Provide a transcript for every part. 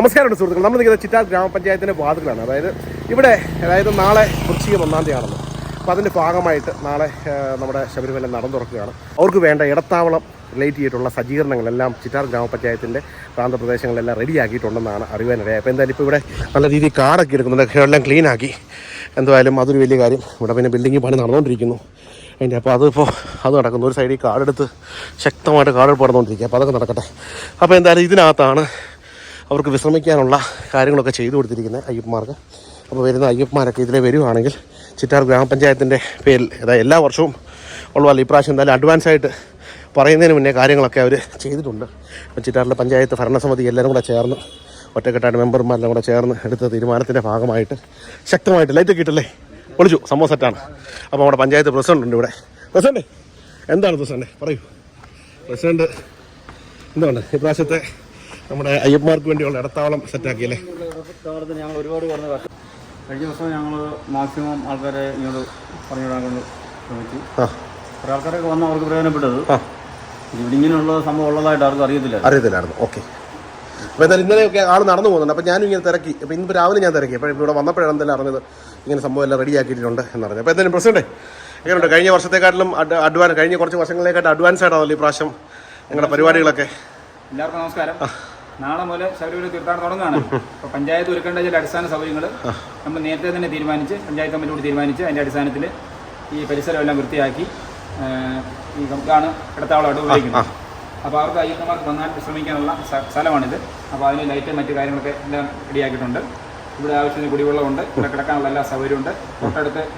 നമസ്കാരമുണ്ട് സുഹൃത്തുക്കൾ നമ്മൾ നിൽക്കുന്നത് ചിറ്റാർ ഗ്രാമപഞ്ചായത്തിന്റെ വാതിലാണ് അതായത് ഇവിടെ അതായത് നാളെ വൃശ്ചികം ഒന്നാം തീയതിയാണല്ലോ അപ്പോൾ അതിന്റെ ഭാഗമായിട്ട് നാളെ നമ്മുടെ ശബരിമല നടന്നു തുറക്കുകയാണ്. അവർക്ക് വേണ്ട ഇടത്താവളം റിലേറ്റ് ചെയ്തിട്ടുള്ള സജ്ജീകരണങ്ങളെല്ലാം ചിറ്റാർ ഗ്രാമപഞ്ചായത്തിന്റെ പ്രാന്തപ്രദേശങ്ങളെല്ലാം റെഡിയാക്കിയിട്ടുണ്ടെന്നാണ് അറിയാനിടയായത് അപ്പോൾ എന്തായാലും ഇപ്പോൾ ഇവിടെ നല്ല രീതിയിൽ കാടൊക്കെ എടുക്കുന്നുണ്ട്. എല്ലാം ക്ലീനാക്കി എന്തായാലും അതൊരു വലിയ കാര്യം. ഇവിടെ പിന്നെ ബിൽഡിംഗ് പണി നടന്നുകൊണ്ടിരിക്കുന്നു. അതിന്റെ അപ്പോൾ അതിപ്പോൾ അത് നടക്കുന്നു. ഒരു സൈഡിൽ കാടെടുത്ത് ശക്തമായിട്ട് കാടെടുപ്പ് നടന്നുകൊണ്ടിരിക്കുക അപ്പോൾ അതൊക്കെ നടക്കട്ടെ. അപ്പോൾ എന്തായാലും ഇതിനകത്താണ് അവർക്ക് വിശ്രമിക്കാനുള്ള കാര്യങ്ങളൊക്കെ ചെയ്തു കൊടുത്തിരിക്കുന്നത് അയ്യപ്പന്മാർക്ക്. അപ്പോൾ വരുന്ന അയ്യപ്പന്മാരൊക്കെ ഇതിലെ വരുവാണെങ്കിൽ ചിറ്റാർ ഗ്രാമപഞ്ചായത്തിന്റെ പേരിൽ അതായത് എല്ലാ വർഷവും ഉള്ളതല്ല ഇപ്രാവശ്യം എന്തായാലും അഡ്വാൻസ് ആയിട്ട് പറയുന്നതിന് മുന്നേ കാര്യങ്ങളൊക്കെ അവർ ചെയ്തിട്ടുണ്ട്. ചിറ്റാറിലെ പഞ്ചായത്ത് ഭരണസമിതി എല്ലാവരും കൂടെ ചേർന്ന് ഒറ്റക്കെട്ടായിട്ട് മെമ്പർമാരെല്ലാം കൂടെ ചേർന്ന് എടുത്ത തീരുമാനത്തിന്റെ ഭാഗമായിട്ട് ശക്തമായിട്ട് ലൈറ്റ് കിട്ടല്ലേ വിളിച്ചു സംഭവം സെറ്റാണ് അപ്പോൾ നമ്മുടെ പഞ്ചായത്ത് പ്രസിഡന്റ് ഉണ്ട് ഇവിടെ. പ്രസിഡന്റ് എന്താണ് പ്രസിഡന്റ്? പറയൂ. പ്രസിഡന്റ് എന്താണ്? ഇപ്രാവശ്യത്തെ നമ്മുടെ അയ്യപ്പമാർക്ക് വേണ്ടിയുള്ള ഇടത്താവളം സെറ്റാക്കിയല്ലേ അല്ലേ ഞങ്ങൾ ഒരുപാട് പറഞ്ഞ കഴിഞ്ഞ ദിവസം ഞങ്ങൾ മാക്സിമം ആൾക്കാരെ ഇങ്ങോട്ട് പറഞ്ഞു വിടാൻ കൊണ്ട് ശ്രമിച്ചു. ആ. കുറേ ആൾക്കാരൊക്കെ വന്ന് അവർക്ക് പ്രയോജനപ്പെട്ടത്. ഇവിടെ ഇങ്ങനെയുള്ള സംഭവം ഉള്ളതായിട്ട് ആർക്കും അറിയത്തില്ല അറിയത്തില്ലായിരുന്നു. ഓക്കെ അപ്പോൾ എന്തായാലും ഇന്നലെയൊക്കെ ആൾ നടന്നു പോകുന്നുണ്ട്. അപ്പോൾ ഞാനും ഇങ്ങനെ തിരക്കി. അപ്പോൾ ഇന്ന് രാവിലെ ഞാൻ തിരക്കി. അപ്പോൾ ഇവിടെ വന്നപ്പോഴാണ് എന്തായാലും അറിഞ്ഞത് ഇങ്ങനെ സംഭവം എല്ലാം റെഡി ആക്കിയിട്ടുണ്ട് എന്നറിഞ്ഞു അപ്പോൾ എന്തായാലും പ്രസിഡന്റ് എങ്ങനെയുണ്ട്? കഴിഞ്ഞ വർഷത്തെക്കാട്ടിലും അഡ്വാൻസ് കഴിഞ്ഞ കുറച്ച് വർഷങ്ങളിലേക്കാട്ട് അഡ്വാൻസ് ആയിട്ടാണല്ലോ ഈ പ്രാവശ്യം നിങ്ങളുടെ പരിപാടികളൊക്കെ. എല്ലാവർക്കും നമസ്കാരം. നാളെ മുതൽ ശബരിമല തീർത്ഥാടനം തുടങ്ങുകയാണ്. അപ്പോൾ പഞ്ചായത്ത് ഒരുക്കേണ്ട ചില അടിസ്ഥാന സൗകര്യങ്ങൾ നമ്മൾ നേരത്തെ തന്നെ തീരുമാനിച്ച് പഞ്ചായത്ത് കമ്മിറ്റിയോട് തീരുമാനിച്ച് അതിന്റെ അടിസ്ഥാനത്തിൽ ഈ പരിസരമെല്ലാം വൃത്തിയാക്കി ഈ ഇതാണ് ഇടത്താവളമായിട്ട് ഉപയോഗിക്കുന്നത്. അപ്പോൾ അവർക്ക് അയ്യപ്പന്മാർക്ക് വന്നാൽ വിശ്രമിക്കാനുള്ള സ്ഥ- സ്ഥലമാണിത്. അപ്പോൾ അതിന് ലൈറ്റ് മറ്റു കാര്യങ്ങളൊക്കെ എല്ലാം റെഡിയാക്കിയിട്ടുണ്ട്. ഇവിടെ ആവശ്യത്തിന് കുടിവെള്ളമുണ്ട് ഇവിടെ കിടക്കാനുള്ള എല്ലാ സൗകര്യമുണ്ട്. തൊട്ടടുത്ത്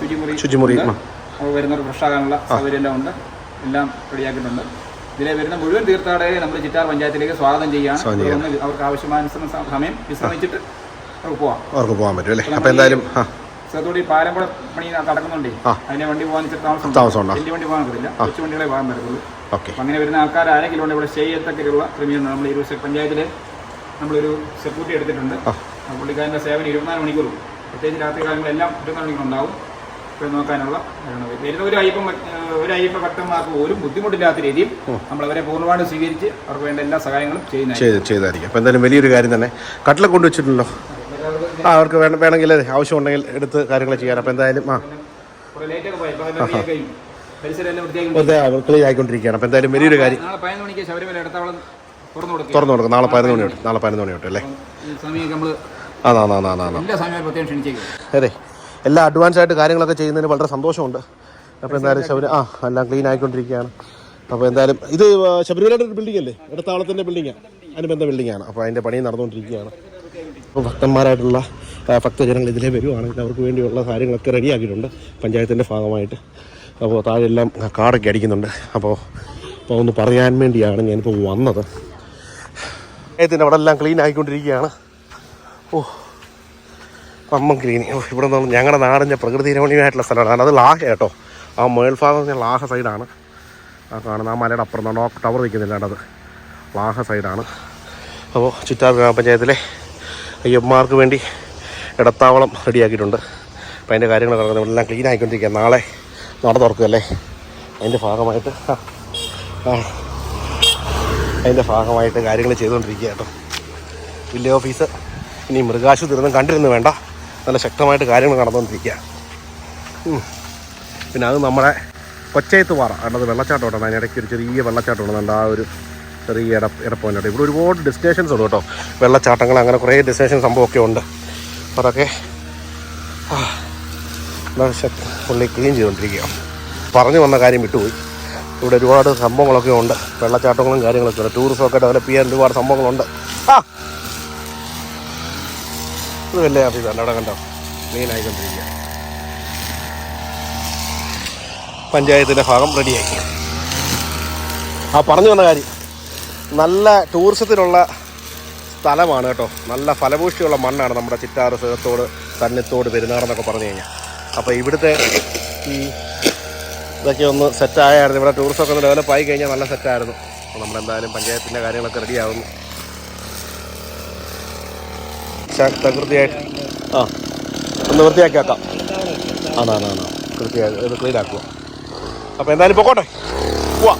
ശുചിമുറി ശുചിമുറി. അപ്പോൾ വരുന്നവർ ഫ്രഷ് ആകാനുള്ള സൗകര്യം എല്ലാം ഉണ്ട്. എല്ലാം റെഡിയാക്കിയിട്ടുണ്ട്. ഇതിലെ വരുന്ന മുഴുവൻ തീർത്ഥാടകരെ നമ്മൾ ചിറ്റാർ പഞ്ചായത്തിലേക്ക് സ്വാഗതം ചെയ്യാം സ്വാഗതം അവർക്ക് ആവശ്യമായ സമയം വിശ്രമിച്ചിട്ട് അവർക്ക് പോവാം. അവർക്ക് പോകാൻ പറ്റും അല്ലേ? അപ്പോൾ എന്തായാലും സ്ഥലത്തോടെ ഈ പാലം കൂടെ പണി നടക്കുന്നുണ്ടേ? അതിന് വണ്ടി പോകാൻ താമസം? വലിയ വണ്ടി പോകാൻ പറ്റില്ല കൊച്ചു വണ്ടികളെ പോകാൻ പറ്റുള്ളൂ ഓക്കെ. അങ്ങനെ വരുന്ന ആൾക്കാർ ആരെങ്കിലും ഉണ്ട് ഇവിടെ സ്റ്റേ ചെയ്യത്തക്കുള്ള ക്രമീകരണം നമ്മൾ ഇരുപത് പഞ്ചായത്തിലെ നമ്മളൊരു സെക്യൂരിറ്റി എടുത്തിട്ടുണ്ട്. പുള്ളിക്കാരന്റെ സേവനം ഇരുപത്തിനാല് മണിക്കൂർ പ്രത്യേകിച്ച് രാത്രി കാലങ്ങളെല്ലാം ഇരുപത്തിനാല് മണിക്കൂർ ഉണ്ടാവും നോക്കാനുള്ള വരുന്നവർ വരുന്ന ഒരു അയ്യപ്പ ഭക്തന്മാർക്ക് ഒരു ബുദ്ധിമുട്ടില്ലാത്ത രീതിയിൽ നമ്മൾ അവരെ പൂർണമായിട്ട് സ്വീകരിച്ച് അവർക്ക് വേണ്ട എല്ലാ സഹായങ്ങളും ചെയ്യുന്നതായിരിക്കും. ചെയ്തായിരിക്കും. അപ്പോൾ എന്തായാലും വലിയൊരു കാര്യം തന്നെ. കട്ടിലെ കൊണ്ടുവച്ചിട്ടുണ്ടല്ലോ ആ അവർക്ക് വേണം വേണമെങ്കിൽ ആവശ്യമുണ്ടെങ്കിൽ എടുത്ത് കാര്യങ്ങൾ ചെയ്യാൻ. അപ്പോൾ എന്തായാലും ആ. ക്ലിയർ ആയിക്കൊണ്ടിരിക്കുകയാണ് അപ്പോൾ എന്തായാലും വലിയൊരു കാര്യം. തുറന്നു കൊടുക്കും. നാളെ പതിനൊന്ന് മണി തൊട്ട് നാളെ പതിനൊന്ന് മണി തൊട്ട് അല്ലേ? അതെ അതെ. എല്ലാം അഡ്വാൻസ് ആയിട്ട് കാര്യങ്ങളൊക്കെ ചെയ്യുന്നതിന് വളരെ സന്തോഷമുണ്ട്. അപ്പോൾ എന്തായാലും ശബരി ആ എല്ലാം ക്ലീൻ ആയിക്കൊണ്ടിരിക്കുകയാണ്. അപ്പോൾ എന്തായാലും ഇത് ശബരിമലയുടെ ഒരു ബിൽഡിംഗ് അല്ലേ? ഇടത്താവളത്തിന്റെ ബിൽഡിങ്ങാണ് അനുബന്ധ ബിൽഡിങ്ങാണ് അപ്പോൾ അതിന്റെ പണി നടന്നുകൊണ്ടിരിക്കുകയാണ്. അപ്പോൾ ഭക്തന്മാരായിട്ടുള്ള ഭക്തജനങ്ങൾ ഇതിലേ വരുവാണെങ്കിൽ അവർക്ക് വേണ്ടിയുള്ള കാര്യങ്ങളൊക്കെ റെഡിയാക്കിയിട്ടുണ്ട് പഞ്ചായത്തിന്റെ ഭാഗമായിട്ട്. അപ്പോൾ താഴെ എല്ലാം കാടൊക്കെ അടിക്കുന്നുണ്ട്. അപ്പോൾ അപ്പോൾ ഒന്ന് പറയാൻ വേണ്ടിയാണ് ഞാനിപ്പോൾ വന്നത്. അദ്ദേഹത്തിന്റെ അവിടെ എല്ലാം ക്ലീൻ ആയിക്കൊണ്ടിരിക്കുകയാണ്. ഓ അമ്മ ക്ലീനിങ് ഓ ഇവിടെ നിന്ന് ഞങ്ങളുടെ നാടിന്റെ പ്രകൃതി രമണീയമായിട്ടുള്ള സ്ഥലമാണ്. അത് ലാഹ കേട്ടോ. ആ മേൽഭാഗം പറഞ്ഞാൽ ലാഹ സൈഡാണ്. ആ കാണുന്ന ആ മലയുടെ അപ്പുറം നോ ടവർ നിൽക്കുന്നില്ല അത്. ലാഹ സൈഡാണ്. അപ്പോൾ ചുറ്റാർ ഗ്രാമപഞ്ചായത്തിലെ അയ്യപ്പന്മാർക്ക് വേണ്ടി ഇടത്താവളം റെഡിയാക്കിയിട്ടുണ്ട്. അപ്പോൾ അതിന്റെ കാര്യങ്ങൾ നടക്കുന്നത് എല്ലാം ക്ലീൻ ആയിക്കൊണ്ടിരിക്കുക നാളെ നട തുറക്കുകയല്ലേ? അതിന്റെ ഭാഗമായിട്ട് ആ, ആ അതിന്റെ ഭാഗമായിട്ട് കാര്യങ്ങൾ ചെയ്തുകൊണ്ടിരിക്കുക കേട്ടോ. വില്ലേജ് ഓഫീസ് ഇനി മൃഗാശുപത്രി ഒന്നും കണ്ടിരുന്നു വേണ്ട. നല്ല ശക്തമായിട്ട് കാര്യങ്ങൾ നടന്നുകൊണ്ടിരിക്കുക. പിന്നെ അത് നമ്മുടെ കൊച്ചയത്ത് പാറ. കണ്ടത് വെള്ളച്ചാട്ടമുണ്ട് അതിനിടയ്ക്ക് ഒരു ചെറിയ വെള്ളച്ചാട്ടം കണ്ട ആ ഒരു ചെറിയ ഇട ഇടപ്പോയിന്റ് ഇവിടെ ഒരുപാട് ഡെസ്റ്റിനേഷൻസ് ഉണ്ട് കേട്ടോ. വെള്ളച്ചാട്ടങ്ങൾ അങ്ങനെ കുറേ ഡെസ്റ്റിനേഷൻ സംഭവമൊക്കെ ഉണ്ട്. അതൊക്കെ നല്ല പുള്ളി ക്ലീൻ ചെയ്തുകൊണ്ടിരിക്കുക പറഞ്ഞു വന്ന കാര്യം വിട്ടുപോയി. ഇവിടെ ഒരുപാട് സംഭവങ്ങളൊക്കെ ഉണ്ട്. വെള്ളച്ചാട്ടങ്ങളും കാര്യങ്ങളൊക്കെ ഉണ്ട്. ടൂറിസമൊക്കെ ഡെവലപ്പ് ചെയ്യാൻ ഒരുപാട് സംഭവങ്ങളുണ്ട്. ആ! ഇത് വലിയ അഭിപ്രായം അവിടെ കണ്ടോ? ക്ലീൻ ആയിക്കൊണ്ടിരിക്കുക പഞ്ചായത്തിന്റെ ഭാഗം റെഡിയാക്കി. ആ പറഞ്ഞു വന്ന കാര്യം. നല്ല ടൂറിസത്തിനുള്ള സ്ഥലമാണ് കേട്ടോ. നല്ല ഫലഭൂഷ്ടിയുള്ള മണ്ണാണ് നമ്മുടെ ചിറ്റാറ് സേത്തോട് തന്നത്തോട് പെരുന്നാറെന്നൊക്കെ പറഞ്ഞു കഴിഞ്ഞാൽ. അപ്പോൾ ഇവിടുത്തെ ഈ ഇതൊക്കെ ഒന്ന് സെറ്റായായിരുന്നു. ഇവിടെ ടൂറിസമൊക്കെ ഒന്ന് ഡെവലപ്പ് ആയി കഴിഞ്ഞാൽ നല്ല സെറ്റായിരുന്നു. അപ്പോൾ നമ്മളെന്തായാലും പഞ്ചായത്തിന്റെ കാര്യങ്ങളൊക്കെ റെഡിയാകുന്നു തകൃതിയായിട്ട് ആ ഒന്ന് വൃത്തിയാക്കി ആക്കാം ആണാണ് ആണ് കൃത്യമായി ഇത് ക്ലീൻ ആക്കുക അപ്പോൾ എന്തായാലും പൊക്കോട്ടെ. പോവാം.